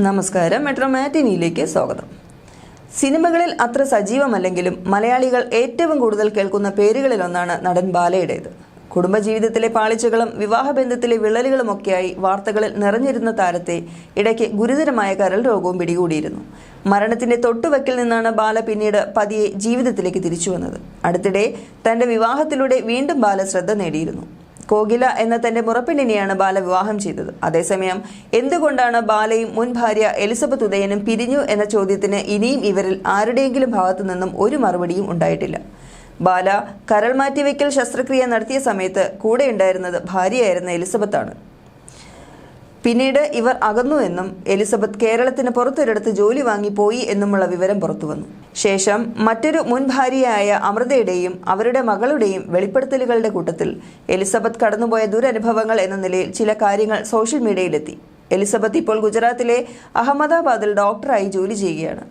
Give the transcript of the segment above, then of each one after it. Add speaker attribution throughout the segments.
Speaker 1: നമസ്കാരം. മെട്രോ മാറ്റിനിയിലേക്ക് സ്വാഗതം. സിനിമകളിൽ അത്ര സജീവമല്ലെങ്കിലും മലയാളികൾ ഏറ്റവും കൂടുതൽ കേൾക്കുന്ന പേരുകളിലൊന്നാണ് നടൻ ബാലയുടേത്. കുടുംബജീവിതത്തിലെ പാളിച്ചകളും വിവാഹബന്ധത്തിലെ വിള്ളലുകളുമൊക്കെയായി വാർത്തകളിൽ നിറഞ്ഞിരുന്ന താരത്തെ ഇടയ്ക്ക് ഗുരുതരമായ കരൾ രോഗവും പിടികൂടിയിരുന്നു. മരണത്തിന്റെ തൊട്ടുവക്കിൽ നിന്നാണ് ബാല പിന്നീട് പതിയെ ജീവിതത്തിലേക്ക് തിരിച്ചു വന്നത്. അടുത്തിടെ തന്റെ വിവാഹത്തിലൂടെ വീണ്ടും ബാല ശ്രദ്ധ നേടിയിരുന്നു. കോകില എന്ന തന്റെ മുറപ്പെണ്ണിനെയാണ് ബാല വിവാഹം ചെയ്തത്. അതേസമയം എന്തുകൊണ്ടാണ് ബാലയും മുൻ ഭാര്യ എലിസബത്ത് ഉദയനും പിരിഞ്ഞു എന്ന ചോദ്യത്തിന് ഇനിയും ഇവരിൽ ആരുടെയെങ്കിലും ഭാഗത്തു നിന്നും ഒരു മറുപടിയും ഉണ്ടായിട്ടില്ല. ബാല കരൾ മാറ്റിവെക്കൽ ശസ്ത്രക്രിയ നടത്തിയ സമയത്ത് കൂടെയുണ്ടായിരുന്നത് ഭാര്യയായിരുന്ന എലിസബത്താണ്. പിന്നീട് ഇവർ അകന്നു എന്നും എലിസബത്ത് കേരളത്തിന് പുറത്തൊരിടത്ത് ജോലി വാങ്ങിപ്പോയി എന്നുമുള്ള വിവരം പുറത്തുവന്നു ശേഷം മറ്റൊരു മുൻ ഭാര്യയായ അമൃതയുടെയും അവരുടെ മകളുടെയും വെളിപ്പെടുത്തലുകളുടെ കൂട്ടത്തിൽ എലിസബത്ത് കടന്നുപോയ ദുരനുഭവങ്ങൾ എന്ന നിലയിൽ ചില കാര്യങ്ങൾ സോഷ്യൽ മീഡിയയിലെത്തി. എലിസബത്ത് ഇപ്പോൾ ഗുജറാത്തിലെ അഹമ്മദാബാദിൽ ഡോക്ടറായി ജോലി ചെയ്യുകയാണ്.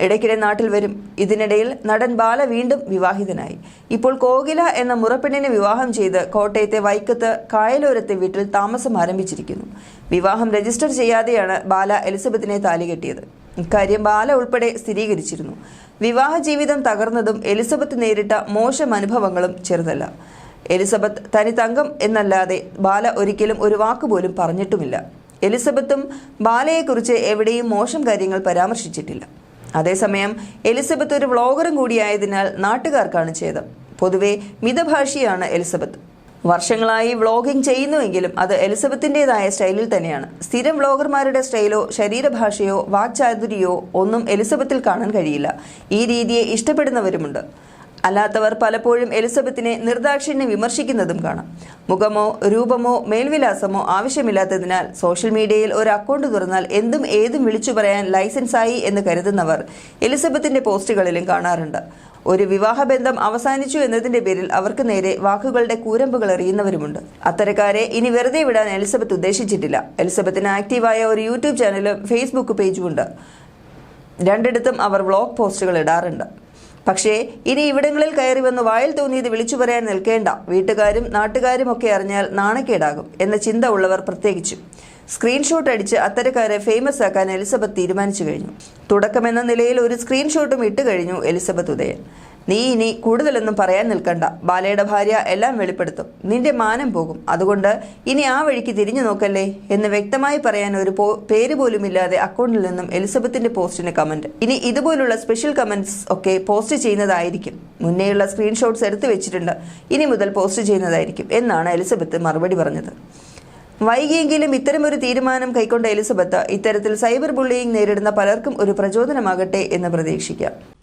Speaker 1: ഇടയ്ക്കിടെ നാട്ടിൽ വരും. ഇതിനിടയിൽ നടൻ ബാല വീണ്ടും വിവാഹിതനായി. ഇപ്പോൾ കോകില എന്ന മുറപ്പെണ്ണിനെ വിവാഹം ചെയ്ത് കോട്ടയത്തെ വൈക്കത്ത് കായലോരത്തെ വീട്ടിൽ താമസം ആരംഭിച്ചിരിക്കുന്നു. വിവാഹം രജിസ്റ്റർ ചെയ്യാതെയാണ് ബാല എലിസബത്തിനെ താലികെട്ടിയത് ഇക്കാര്യം ബാല ഉൾപ്പെടെ സ്ഥിരീകരിച്ചിരുന്നു. വിവാഹ ജീവിതം തകർന്നതും എലിസബത്ത് നേരിട്ട മോശം അനുഭവങ്ങളും ചെറുതല്ല. എലിസബത്ത് തനി തങ്കം എന്നല്ലാതെ ബാല ഒരിക്കലും ഒരു വാക്കുപോലും പറഞ്ഞിട്ടുമില്ല. എലിസബത്തും ബാലയെക്കുറിച്ച് എവിടെയും മോശം കാര്യങ്ങൾ പരാമർശിച്ചിട്ടില്ല. അതേസമയം എലിസബത്ത് ഒരു വ്ളോഗറും കൂടിയായതിനാൽ നാട്ടുകാർക്കാണ് ചെയ്തത് പൊതുവെ മിതഭാഷിയാണ് എലിസബത്ത്. വർഷങ്ങളായി വ്ളോഗിംഗ് ചെയ്യുന്നുവെങ്കിലും അത് എലിസബത്തിന്റെതായ സ്റ്റൈലിൽ തന്നെയാണ്. സ്ഥിരം വ്ളോഗർമാരുടെ സ്റ്റൈലോ ശരീരഭാഷയോ വാക്ചാതുരിയോ ഒന്നും എലിസബത്തിൽ കാണാൻ കഴിയില്ല. ഈ രീതിയെ ഇഷ്ടപ്പെടുന്നവരുമുണ്ട്. അല്ലാത്തവർ പലപ്പോഴും എലിസബത്തിനെ നിർദാക്ഷിണ്യം വിമർശിക്കുന്നതും കാണാം. മുഖമോ രൂപമോ മേൽവിലാസമോ ആവശ്യമില്ലാത്തതിനാൽ സോഷ്യൽ മീഡിയയിൽ ഒരു അക്കൗണ്ട് തുറന്നാൽ എന്തും ഏതും വിളിച്ചു പറയാൻ ലൈസൻസായി എന്ന് കരുതുന്നവർ എലിസബത്തിന്റെ പോസ്റ്റുകളിലും കാണാറുണ്ട്. ഒരു വിവാഹബന്ധം അവസാനിച്ചു എന്നതിന്റെ പേരിൽ അവർക്ക് നേരെ വാക്കുകളുടെ കൂരമ്പുകൾ എറിയുന്നവരുമുണ്ട്. അത്തരക്കാരെ ഇനി വെറുതെ വിടാൻ എലിസബത്ത് ഉദ്ദേശിച്ചിട്ടില്ല. എലിസബത്തിന് ആക്റ്റീവായ ഒരു യൂട്യൂബ് ചാനലും ഫേസ്ബുക്ക് പേജും ഉണ്ട് രണ്ടിടത്തും അവർ വ്ളോഗ് പോസ്റ്റുകൾ ഇടാറുണ്ട്. പക്ഷേ ഇനി ഇവിടങ്ങളിൽ കയറി വന്ന് വായിൽ തോന്നിയത് വിളിച്ചു പറയാൻ നിൽക്കേണ്ട. വീട്ടുകാരും നാട്ടുകാരും ഒക്കെ അറിഞ്ഞാൽ നാണക്കേടാകും എന്ന ചിന്ത ഉള്ളവർ പ്രത്യേകിച്ചു. സ്ക്രീൻഷോട്ട് അടിച്ച് അത്തരക്കാരെ ഫേമസ് ആക്കാൻ എലിസബത്ത് തീരുമാനിച്ചു കഴിഞ്ഞു. തുടക്കമെന്ന നിലയിൽ ഒരു സ്ക്രീൻഷോട്ടും ഇട്ട് കഴിഞ്ഞു എലിസബത്ത് ഉദയൻ. നീ ഇനി കൂടുതലൊന്നും പറയാൻ നിൽക്കണ്ട. ബാലയുടെ ഭാര്യ എല്ലാം വെളിപ്പെടുത്തും. നിന്റെ മാനം പോകും. അതുകൊണ്ട് ഇനി ആ വഴിക്ക് തിരിഞ്ഞു നോക്കല്ലേ എന്ന് വ്യക്തമായി പറയാൻ ഒരു പേര് പോലുമില്ലാതെ അക്കൗണ്ടിൽ നിന്നും എലിസബത്തിന്റെ പോസ്റ്റിന് കമന്റ്. ഇനി ഇതുപോലുള്ള സ്പെഷ്യൽ കമന്റ്സ് ഒക്കെ പോസ്റ്റ് ചെയ്യുന്നതായിരിക്കും. മുന്നേയുള്ള സ്ക്രീൻഷോട്ട്സ് എടുത്തു വെച്ചിട്ടുണ്ട്. ഇനി മുതൽ പോസ്റ്റ് ചെയ്യുന്നതായിരിക്കും എന്നാണ് എലിസബത്ത് മറുപടി പറഞ്ഞത്. വൈകിയെങ്കിലും ഇത്തരമൊരു തീരുമാനം കൈക്കൊണ്ട എലിസബത്ത് ഇത്തരത്തിൽ സൈബർ ബുള്ളിയിങ് നേരിടുന്ന പലർക്കും ഒരു പ്രചോദനമാകട്ടെ എന്ന് പ്രതീക്ഷിക്കാം.